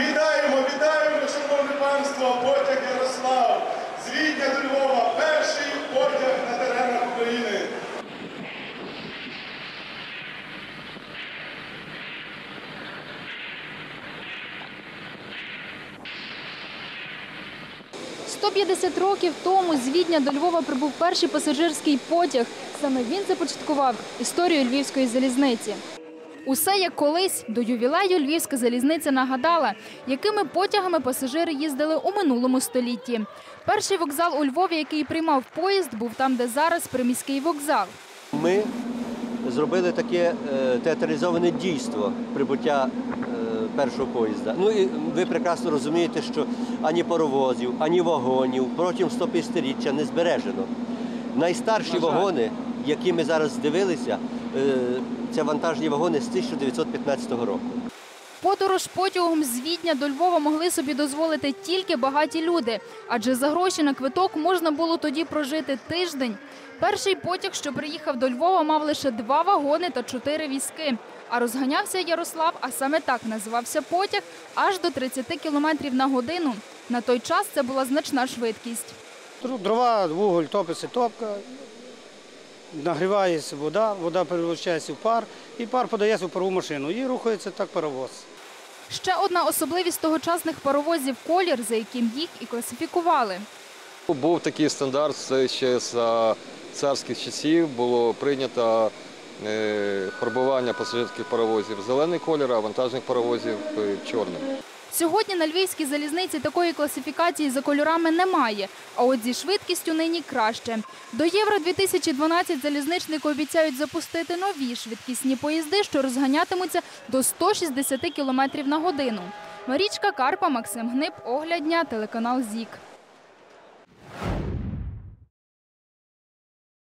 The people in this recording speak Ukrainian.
Вітаємо, вітаємо, шановне панство, потяг Ярослав. З до Львова перший потяг на теренах України. – 150 років тому з Відня до Львова прибув перший пасажирський потяг. Саме він започаткував історію львівської залізниці. Усе як колись до ювілею Львівська залізниця нагадала, якими потягами пасажири їздили у минулому столітті. Перший вокзал у Львові, який приймав поїзд, був там, де зараз приміський вокзал. Ми зробили таке е, театралізоване дійство прибуття е, першого поїзда. Ну і ви прекрасно розумієте, що ані паровозів, ані вагонів протягом 150-річчя не збережено. Найстарші вагони, які ми зараз дивилися, це вантажні вагони з 1915 року. Подорож потягом з Відня до Львова могли собі дозволити тільки багаті люди, адже за гроші на квиток можна було тоді прожити тиждень. Перший потяг, що приїхав до Львова, мав лише два вагони та чотири візки. А розганявся Ярослав, а саме так називався потяг, аж до 30 кілометрів на годину. На той час це була значна швидкість. Дрова, вуголь, топиться топка, нагрівається вода, вода перевищається в пар, і пар подається в парову машину. І рухається так паровоз. Ще одна особливість тогочасних паровозів колір, за яким їх і класифікували. Був такий стандарт, це ще за царських часів було прийнято е, фарбування пасажирських паровозів зелений колір, а вантажних паровозів е, чорним. Сьогодні на львівській залізниці такої класифікації за кольорами немає, а от зі швидкістю нині краще. До Євро 2012 залізничники обіцяють запустити нові швидкісні поїзди, що розганятимуться до 160 км на годину. Марічка Карпа, Максим Гнип, оглядня, телеканал ЗІК.